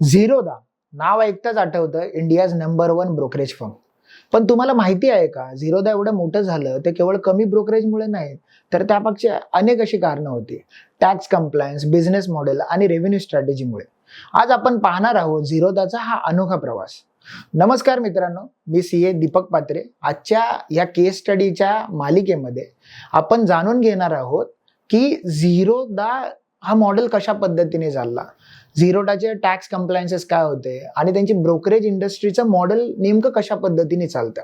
झिरोदा नाव ऐकताच आठवतं India's number one brokerage firm पण तुम्हाला माहिती आहे का झिरोदा एवढं मोठं झालं ते केवळ कमी ब्रोकरेजमुळे नाही तर त्यापेक्षा अनेक अशी कारणं होती. टॅक्स कम्प्लायन्स बिझनेस मॉडेल आणि रेव्हेन्यू स्ट्रॅटेजीमुळे. आज आपण पाहणार आहोत झिरोदाचा हा अनोखा प्रवास. नमस्कार मित्रांनो मी सी ए दीपक पात्रे. आजच्या या केस स्टडीच्या मालिकेमध्ये आपण जाणून घेणार आहोत की झिरोदा हा मॉडेल कशा पद्धतीने चालला झिरोडाचे टॅक्स कम्प्लायन्सेस काय होते? आणि त्यांची ब्रोकरेज इंडस्ट्रीचं मॉडेल नेमकं कशा पद्धतीने चालतं?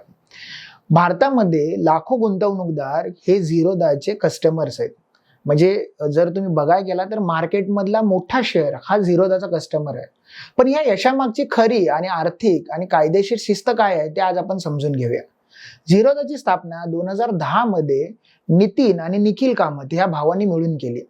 भारतामध्ये लाखो गुंतवणूकदार हे झिरोदाचे कस्टमर्स आहेत. म्हणजे जर तुम्ही बघाय गेला तर मार्केटमधला मोठा शेअर हा झिरोदाचा कस्टमर आहे. पण या यशामागची खरी आणि आर्थिक आणि कायदेशीर शिस्त काय आहे ते आज आपण समजून घेऊया. झिरोदाची स्थापना दोन हजार दहा मध्ये नितीन आणि निखिल कामत ह्या भावांनी मिळून केली.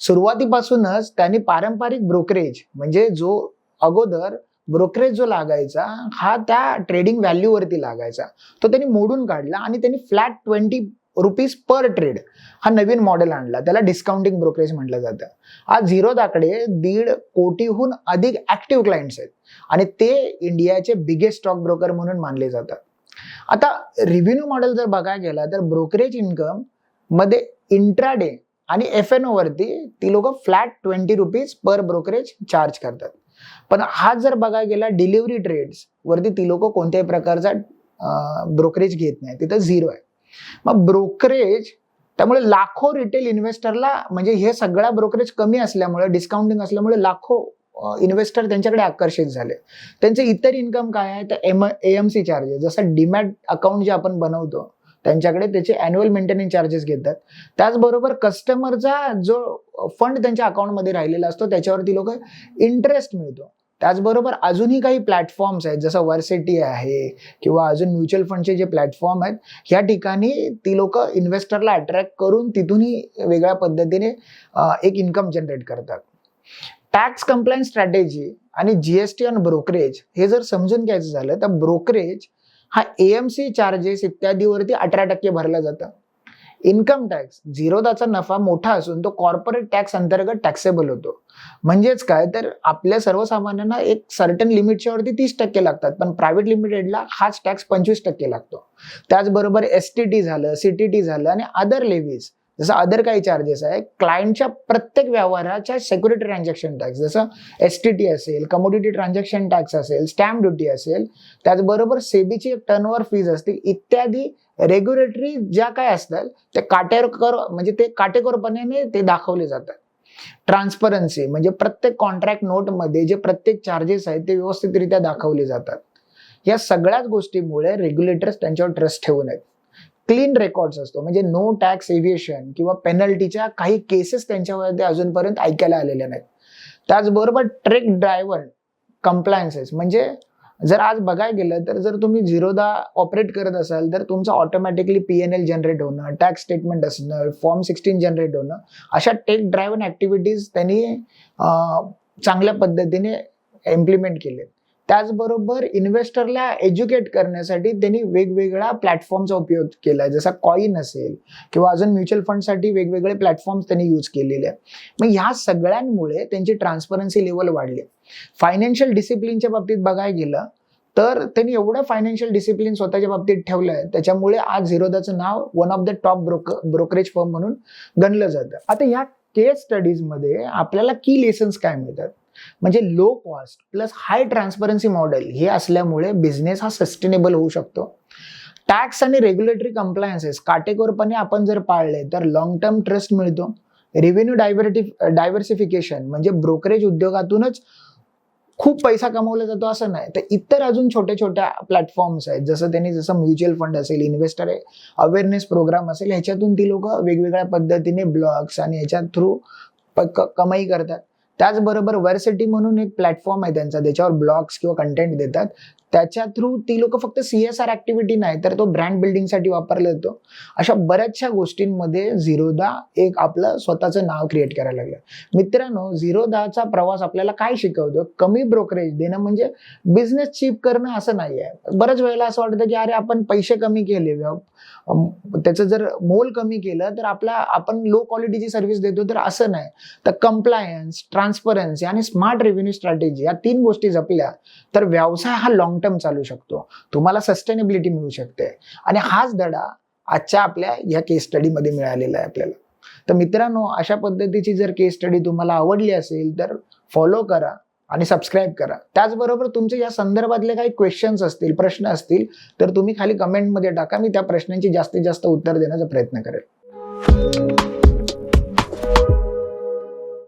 सुरुवातीपासूनच त्यांनी पारंपरिक ब्रोकरेज म्हणजे जो अगोदर ब्रोकरेज जो लागायचा हा त्या ट्रेडिंग व्हॅल्यूवरती लागायचा. तो त्यांनी मोडून काढला आणि त्यांनी flat twenty rupees per trade हा नवीन मॉडेल आणला. त्याला डिस्काउंटिंग ब्रोकरेज म्हटलं जातं. आज झिरोदाकडे दीड कोटीहून अधिक ऍक्टिव्ह क्लायंट्स आहेत. आणि ते इंडियाचे बिगेस्ट स्टॉक ब्रोकर म्हणून मानले जातात. आता रिव्हेन्यू मॉडेल जर बघायला गेला तर ब्रोकरेज इन्कममध्ये इंट्राडे आणि एफ एन वरती ती लोक flat twenty rupees per brokerage charge करतात. पण हा जर बघा गेला डिलिव्हरी ट्रेड्स वरती ती लोक कोणत्याही प्रकारचा ब्रोकरेज घेत नाही तिथं झिरो आहे. मग ब्रोकरेज त्यामुळे लाखो रिटेल इन्व्हेस्टरला म्हणजे हे सगळा ब्रोकरेज कमी असल्यामुळे डिस्काउंटिंग असल्यामुळे लाखो इन्व्हेस्टर त्यांच्याकडे आकर्षित झाले. त्यांचे इतर इन्कम काय आहे? तर M A M C charges जसं डीमॅट अकाउंट जे आपण बनवतो त्यांच्याकडे त्याचे अॅन्युअल मेंटेनन्स चार्जेस घेतात. त्याचबरोबर कस्टमरचा जो फंड त्यांच्या अकाउंटमध्ये राहिलेला असतो त्याच्यावरती लोक इंटरेस्ट मिळतो. त्याचबरोबर अजूनही काही प्लॅटफॉर्म्स आहेत जसं वर्सिटी आहे किंवा अजून म्युच्युअल फंडचे जे प्लॅटफॉर्म आहेत ह्या ठिकाणी ती लोक इन्व्हेस्टरला अट्रॅक्ट करून तिथूनही वेगळ्या पद्धतीने एक इन्कम जनरेट करतात. टॅक्स कंप्लायन स्ट्रॅटेजी आणि G S T on brokerage हे जर समजून घ्यायचं झालं तर ब्रोकरेज हा एएमसी चार्जेस इत्यादीवरती अठरा टक्के भरला जातं. इन्कम टॅक्स झिरोदाचा नफा मोठा असून तो कॉर्पोरेट टॅक्स अंतर्गत टॅक्सेबल होतो. म्हणजेच काय? तर आपल्या सर्वसामान्यांना एक सर्टन लिमिटच्या वरती तीस टक्के लागतात पण प्रायव्हेट लिमिटेडला हाच टॅक्स पंचवीस टक्के लागतो. त्याचबरोबर एस टी टी झालं सी टी टी झालं आणि अदर लेव्हीज जसं अदर काही चार्जेस आहे क्लायंटच्या प्रत्येक व्यवहाराच्या सेक्युरिटी ट्रान्झॅक्शन टॅक्स जसं एस टी टी असेल कमोडिटी ट्रान्झॅक्शन टॅक्स असेल स्टॅम्प ड्युटी असेल त्याचबरोबर सेबीची एक टर्नओव्हर फीज असतील इत्यादी रेग्युलेटरी ज्या काय असतात ते काटेकोर म्हणजे ते काटेकोरपणे ते दाखवले जातात. ट्रान्सपरन्सी म्हणजे प्रत्येक कॉन्ट्रॅक्ट नोटमध्ये जे प्रत्येक चार्जेस आहेत ते व्यवस्थितरित्या दाखवले जातात. या सगळ्याच गोष्टीमुळे रेग्युलेटर्स त्यांच्यावर ट्रस्ट ठेवून आहेत क्लीन रेकॉर्ड्स असतो. म्हणजे नो टॅक्स एव्हिएशन किंवा पेनल्टीच्या काही केसेस त्यांच्यामध्ये अजूनपर्यंत ऐकायला आलेल्या नाहीत. त्याचबरोबर ट्रेक ड्रायव्हर कम्प्लायन्सेस म्हणजे जर आज बघायला गेलं तर जर तुम्ही झिरोदा ऑपरेट करत असाल तर तुमचं automatically P N L generate होणं टॅक्स स्टेटमेंट असणं फॉर्म सिक्स्टीन जनरेट होणं अशा टेक ड्रायव्हन ऍक्टिव्हिटीज त्यांनी चांगल्या पद्धतीने इम्प्लिमेंट केले त्याचबरोबर इन्व्हेस्टरला एज्युकेट करण्यासाठी त्यांनी वेगवेगळ्या प्लॅटफॉर्मचा उपयोग केला जसा कॉईन असेल किंवा अजून म्युच्युअल फंडसाठी वेगवेगळे प्लॅटफॉर्म त्यांनी यूज केलेले आहेत. मग ह्या सगळ्यांमुळे त्यांची ट्रान्सपरन्सी लेवल वाढली फायनान्शियल डिसिप्लिनच्या बाबतीत बघायला गेलं तर त्यांनी एवढं फायनान्शियल डिसिप्लिन स्वतःच्या बाबतीत ठेवलंय. त्याच्यामुळे आज झिरोदाचं नाव one of the top broke brokerage firm म्हणून गणलं जातं. आता या केस स्टडीजमध्ये आपल्याला की लेसन्स काय मिळतात? म्हणजे low cost plus high transparency model हे असल्यामुळे बिझनेस हा सस्टेनेबल होऊ शकतो. टॅक्स आणि रेग्युलेटरी कम्प्लायन्सेस काटेकोरपणे आपण जर पाळले तर लॉंग टर्म ट्रस्ट मिळतो. रेव्हेन्यू डायव्हर्टी डायव्हर्सिफिकेशन म्हणजे ब्रोकरेज उद्योगातूनच खूप पैसा कमवला जातो असं नाही. तर इतर अजून छोट्या छोट्या प्लॅटफॉर्म्स आहेत. जसं त्यांनी जसं म्युच्युअल फंड असेल इन्व्हेस्टर अवेअरनेस प्रोग्राम असेल ह्याच्यातून ती लोक वेगवेगळ्या पद्धतीने ब्लॉग्स आणि ह्याच्या थ्रू कमाई करतात. त्याचबरोबर वर्सिटी म्हणून एक प्लॅटफॉर्म आहे त्यांचा त्याच्यावर ब्लॉग्स किंवा कंटेंट देतात. त्याच्या थ्रू ती लोक फक्त सीएसआर ऍक्टिव्हिटी नाही तर तो ब्रँड बिल्डिंगसाठी वापरला जातो. अशा बऱ्याचशा गोष्टींमध्ये झिरोदा एक आपलं स्वतःचं नाव क्रिएट करायला लागलं. मित्रांनो झिरोदाचा प्रवास आपल्याला काय शिकवतो? कमी ब्रोकरेज देणं म्हणजे बिझनेस चीप करणं असं नाही आहे बऱ्याच वेळेला असं वाटतं की अरे आपण पैसे कमी केले. त्याचं जर मोल कमी केलं तर आपला आपण लो क्वालिटीची सर्व्हिस देतो तर असं नाही. तर कम्प्लायन्स ट्रान्सपरन्सी आणि स्मार्ट रेव्हेन्यू स्ट्रॅटेजी या तीन गोष्टी जपल्या तर व्यवसाय हा लॉंग मोमेंटम चालू शकतो. तुम्हाला सस्टेनेबिलिटी मिळू शकते. आणि हाच धडा आजच्या आपल्या या केस स्टडीमध्ये मिळालेला आहे आपल्याला. तर मित्रांनो अशा पद्धतीची जर केस स्टडी तुम्हाला आवडली असेल तर फॉलो करा आणि सबस्क्राईब करा. त्याचबरोबर तुमचे या संदर्भातले काही क्वेश्चन्स असतील प्रश्न असतील तर तुम्ही खाली कमेंटमध्ये टाका. मी त्या प्रश्नांची जास्तीत जास्त उत्तर देण्याचा प्रयत्न करेल.